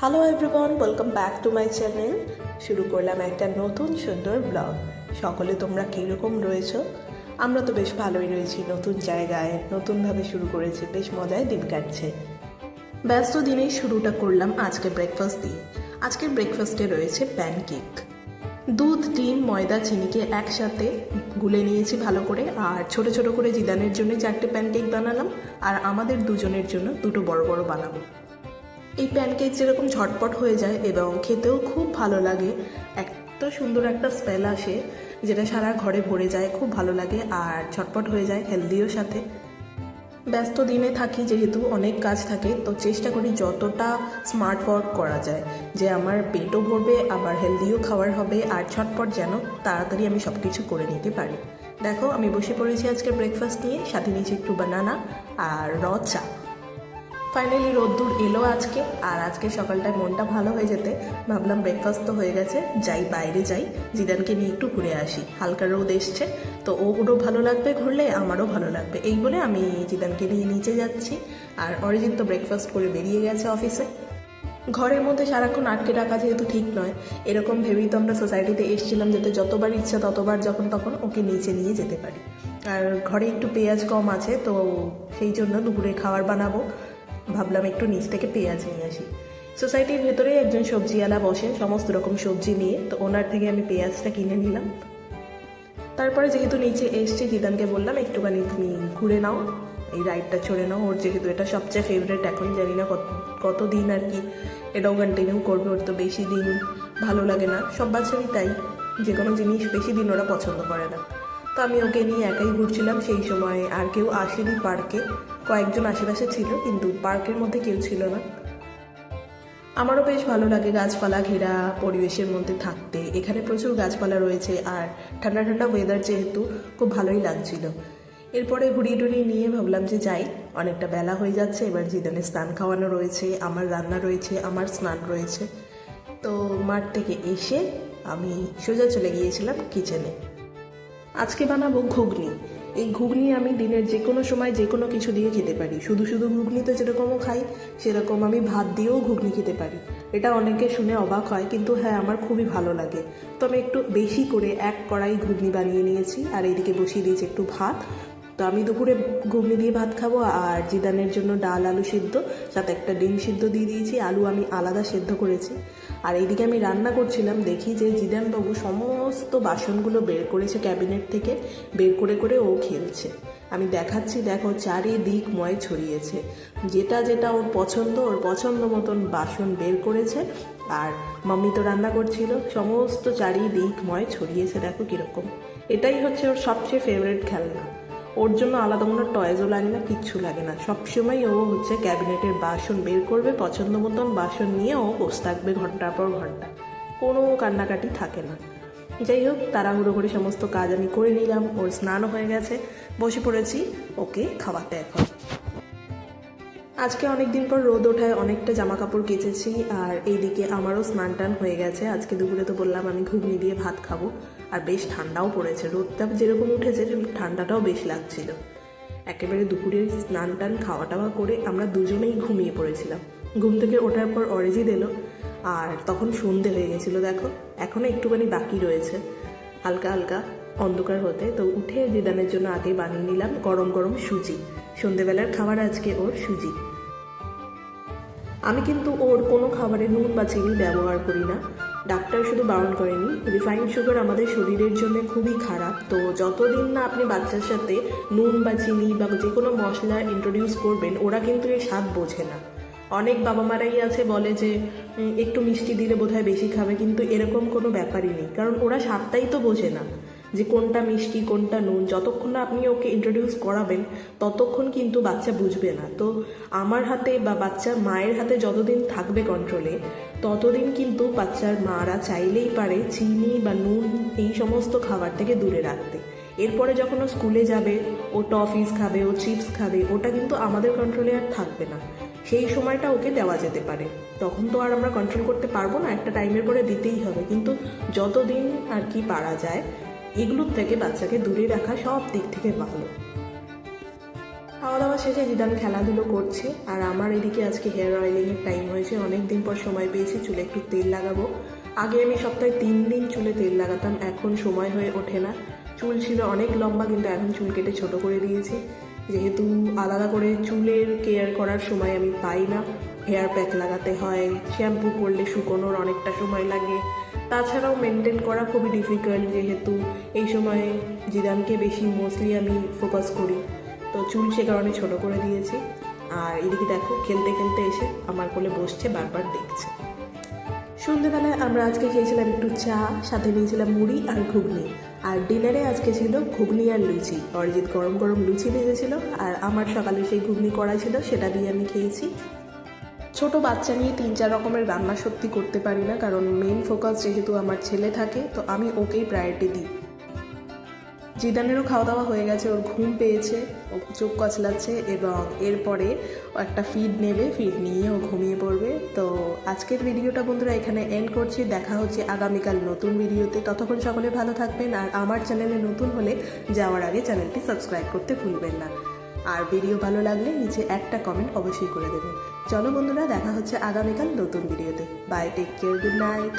Hello everyone welcome back to my channel শুরু করলাম একটা নতুন সুন্দর ব্লগ সকলে তোমরা কীরকম রয়েছো? আমরা তো বেশ ভালোই রয়েছি, নতুন জায়গায়, নতুনভাবে শুরু করেছি, বেশ মজায় দিন কাটছে। ব্যস্ত দিনেই শুরুটা করলাম আজকে ব্রেকফাস্ট দিয়ে আজকের ব্রেকফাস্টে রয়েছে প্যানকেক দুধ, ডিম, ময়দা, চিনিকে একসাথে গুলে নিয়েছি ভালো করে, আর ছোট ছোট করে জিদানের জন্য চারটে প্যানকেক বানালাম, আর আমাদের দুজনের জন্য দুটো বড় বড় বানাবো। এই প্যানকেক যেরকম ঝটপট হয়ে যায় এবং খেতেও খুব ভালো লাগে এত সুন্দর একটা স্মেল আসে যেটা সারা ঘরে ভরে যায়, খুব ভালো লাগে আর ঝটপট হয়ে যায় হেলদিও সাথে। ব্যস্ত দিনে থাকি যেহেতু অনেক কাজ থাকে, তো চেষ্টা করি যতটা স্মার্ট ওয়ার্ক করা যায় যে আমার পেটও ভরবে, আবার হেলদিও খাওয়ার হবে আর ছটপট যেন তাড়াতাড়ি আমি সব কিছু করে নিতে পারি। দেখো, আমি বসে পড়েছি আজকে ব্রেকফাস্ট নিয়ে, সাথে নিয়েছি একটু বানানা আর র চা। ফাইনালি রোদ্দুর এলো আজকে, আর আজকে সকালটায় মনটা ভালো হয়ে যেতে ভাবলাম ব্রেকফাস্ট তো হয়ে গেছে, যাই বাইরে যাই, জিদানকে নিয়ে একটু ঘুরে আসি। হালকা রোদ এসছে, তো ওরও ভালো লাগবে ঘুরলে, আমারও ভালো লাগবে। এই বলে আমি জিদানকে নিয়ে নিচে যাচ্ছি, আর অরিজিৎ তো ব্রেকফাস্ট করে বেরিয়ে গেছে অফিসে ঘরের মধ্যে সারাক্ষণ আটকে রাখা যেহেতু ঠিক নয়, এরকম ভেবেই তো আমরা সোসাইটিতে এসেছিলাম যাতে যতবার ইচ্ছা ততবার যখন তখন ওকে নিচে নিয়ে যেতে পারি। আর ঘরে একটু পেঁয়াজ কম আছে, তো সেই জন্য দুপুরে খাবার বানাবো। ভাবলাম একটু নিচ থেকে পেঁয়াজ নিয়ে আসি। সোসাইটির ভেতরে একজন সবজিওয়ালা বসেন সমস্ত রকম সবজি নিয়ে, তো ওনার থেকে আমি পেঁয়াজটা কিনে নিলাম। তারপরে যেহেতু নিচে এসছে, জিদানকে বললাম, একটুখানি তুমি ঘুরে নাও, এই রাইডটা চড়ে নাও। ওর যেহেতু এটা সবচেয়ে ফেভারিট এখন জানি না কত, কতদিন আর কি এটাও কন্টিনিউ করবে। ওর তো বেশি দিন ভালো লাগে না। সব বাচ্চারই তাই, যে কোনো জিনিস বেশি দিন ওরা পছন্দ করে না। তো আমি ওকে নিয়ে একাই ঘুরছিলাম। সেই সময় আর কেউ আসেনি পার্কে কয়েকজন আশেপাশে ছিল, কিন্তু পার্কের মধ্যে কেউ ছিল না। আমারও বেশ ভালো লাগে গাছপালা ঘেরা, পরিবেশের মধ্যে থাকতে। এখানে প্রচুর গাছপালা রয়েছে আর ঠান্ডা ঠান্ডা ওয়েদার যেহেতু, খুব ভালোই লাগছিল। এরপরে ঘুরিয়ে টুরিয়ে নিয়ে ভাবলাম যে যাই, অনেকটা বেলা হয়ে যাচ্ছে, এবার জিদানে স্নান খাওয়ানো রয়েছে, আমার রান্না রয়েছে, আমার স্নান রয়েছে। তো মাঠ থেকে এসে আমি সোজা চলে গিয়েছিলাম কিচেনে আজকে বানাবো ঘুগনি। এই ঘুগনি আমি দিনের যে কোনো সময় যে কোনো কিছু দিয়ে খেতে পারি। শুধু শুধু ঘুগনি তো যেরকমও খাই, সেরকম আমি ভাত দিয়েও ঘুগনি খেতে পারি। এটা অনেকে শুনে অবাক হয়, কিন্তু হ্যাঁ আমার খুবই ভালো লাগে। তো আমি একটু বেশি করে এক কড়াই ঘুগনি বানিয়ে নিয়েছি, আর এইদিকে বসিয়ে দিয়েছি একটু ভাত। তো আমি দুপুরে ঘুগনি দিয়ে ভাত খাব, আর জিদানের জন্য ডাল, আলু সিদ্ধ, সাথে একটা ডিম সিদ্ধ দিয়ে দিয়েছি। আলু আমি আলাদা সেদ্ধ করেছি। আর এইদিকে আমি রান্না করছিলাম, দেখি যে জিদানবাবু সমস্ত বাসনগুলো বের করেছে ক্যাবিনেট থেকে, বের করে করে ও খেলছে। আমি দেখাচ্ছি, দেখো চারিদিক ময় ছড়িয়েছে। যেটা যেটা ওর পছন্দ ওর পছন্দ মতন বাসন বের করেছে। আর মাম্মি তো রান্না করছিল, সমস্ত চারিদিক ময় ছড়িয়েছে, দেখো কীরকম। এটাই হচ্ছে ওর সবচেয়ে ফেভারিট খেলনা। ওর জন্য আলাদা কোনো টয়েজও লাগে না, কিচ্ছু লাগে না। সবসময় ও হচ্ছে ক্যাবিনেটের বাসন বের করবে, পছন্দ মতন বাসন নিয়ে ও বসে থাকবে ঘণ্টার পর ঘণ্টা। কোনো কান্নাকাটি থাকে না। যাই হোক, তাড়াহুড়ো করে সমস্ত কাজ আমি করে নিলাম, ওর স্নানও হয়ে গেছে। বসে পড়েছি, ওকে খাওয়াতে এখন। আজকে অনেক দিন পর রোদ ওঠায় অনেকটা জামা কাপড় কেচেছি, আর এইদিকে আমারও স্নান টান হয়ে গেছে। আজকে দুপুরে তো বললাম আমি ঘুগনি দিয়ে ভাত খাব, আর বেশ ঠান্ডাও পড়েছে। রোদটা যেরকম উঠেছে, ঠান্ডাটাও বেশ লাগছিল। একেবারে দুপুরে স্নান টান খাওয়া টাওয়া করে আমরা দুজনেই ঘুমিয়ে পড়েছিলাম। ঘুম থেকে ওঠার পর অরিজিৎ এলো, আর তখন সন্ধে হয়ে গেছিল, দেখো। এখনও একটুখানি বাকি রয়েছে হালকা হালকা অন্ধকার হতে। তো উঠে জিদানের জন্য আগে বানিয়ে নিলাম গরম গরম সুজি। সন্ধেবেলার খাবার আজকে ওর সুজি। আমি কিন্তু ওর কোনো খাবারে নুন বা চিনি ব্যবহার করি না। ডাক্তার শুধু বারণ করেনি। রিফাইন্ড সুগার আমাদের শরীরের জন্য খুবই খারাপ। তো যতদিন না আপনি বাচ্চার সাথে নুন বা চিনি বা যে কোনো মশলা ইন্ট্রোডিউস করবেন, ওরা কিন্তু এর স্বাদ বোঝে না। অনেক বাবা মারাই আছে বলে যে একটু মিষ্টি দিলে বোধহয় বেশি খাবে। কিন্তু এরকম কোনো ব্যাপারই নেই। কারণ ওরা স্বাদটাই তো বোঝে না। যে কোনটা মিষ্টি, কোনটা নুন, যতক্ষণ না আপনি ওকে ইন্ট্রোডিউস করাবেন, ততক্ষণ কিন্তু বাচ্চা বুঝবে না। তো আমার হাতে বা বাচ্চার মায়ের হাতে যতদিন থাকবে কন্ট্রোলে ততদিন কিন্তু বাচ্চার মারা চাইলেই পারে চিনি বা নুন এই সমস্ত খাবার থেকে দূরে রাখতে। এরপরে যখন ও স্কুলে যাবে, ও টফিস খাবে, ও চিপস খাবে, ওটা কিন্তু আমাদের কন্ট্রোলে আর থাকবে না। সেই সময়টা ওকে দেওয়া যেতে পারে। তখন তো আর আমরা কন্ট্রোল করতে পারব না, একটা টাইমের পরে দিতেই হবে। কিন্তু যতদিন আর কি পারা যায় এগুলোর থেকে বাচ্চাকে দূরে রাখা সব দিক থেকে ভালো। খাওয়া দাওয়া শেষে জিদান খেলাধুলো করছে, আর আমার এদিকে আজকে হেয়ার অয়েলিংয়ের টাইম হয়েছে। অনেক দিন পর সময় পেয়েছি, চুলে একটু তেল লাগাবো। আগে আমি সপ্তাহে তিন দিন চুলে তেল লাগাতাম, এখন সময় হয়ে ওঠে না। চুল ছিল অনেক লম্বা, কিন্তু এখন চুল কেটে ছোট করে দিয়েছি। যেহেতু আলাদা করে চুলের কেয়ার করার সময় আমি পাই না, হেয়ার প্যাক লাগাতে হয়, শ্যাম্পু করলে শুকোনোর অনেকটা সময় লাগে। তাছাড়াও মেনটেন করা খুবই ডিফিকাল্ট যেহেতু এই সময়ে জিদানকে বেশি মোস্টলি আমি ফোকাস করি। তো চুল সে কারণে ছোট করে দিয়েছি। আর এদিকে দেখো, খেলতে খেলতে এসে আমার কোলে বসছে, বারবার দেখছে। সন্ধ্যেবেলায় আমরা আজকে খেয়েছিলাম একটু চা, সাথে নিয়েছিলাম মুড়ি আর ঘুগনি। আর ডিনারে আজকে ছিল ঘুগনি আর লুচি। অরিজিৎ গরম গরম লুচি ভেজেছিল, আর আমার সকালে সেই ঘুগনি করা ছিল, সেটা দিয়ে আমি খেয়েছি। ছোট বাচ্চা নিয়ে তিন, চার রকমের রান্না সত্যি করতে পারি না, কারণ মেন ফোকাস যেহেতু আমার ছেলে থাকে, তো আমি ওকেই প্রায়োরিটি দিই। জিদানেরও খাওয়া দাওয়া হয়ে গেছে, ওর ঘুম পেয়েছে, ও চোখ কচলাচ্ছে এবং এরপরে একটা ফিড নেবে ফিড নিয়ে ও ঘুমিয়ে পড়বে। তো আজকের ভিডিওটা বন্ধুরা এখানে এন্ড করছি, দেখা হচ্ছে আগামীকাল নতুন ভিডিওতে। ততক্ষণ সকলে ভালো থাকবেন আর আমার চ্যানেলে নতুন হলে যাওয়ার আগে চ্যানেলটি সাবস্ক্রাইব করতে ভুলবেন না। আর ভিডিও ভালো লাগলে নিচে একটা কমেন্ট অবশ্যই করে দেবেন। চলো বন্ধুরা, দেখা হচ্ছে আগামীকাল নতুন ভিডিওতে। Bye take care good night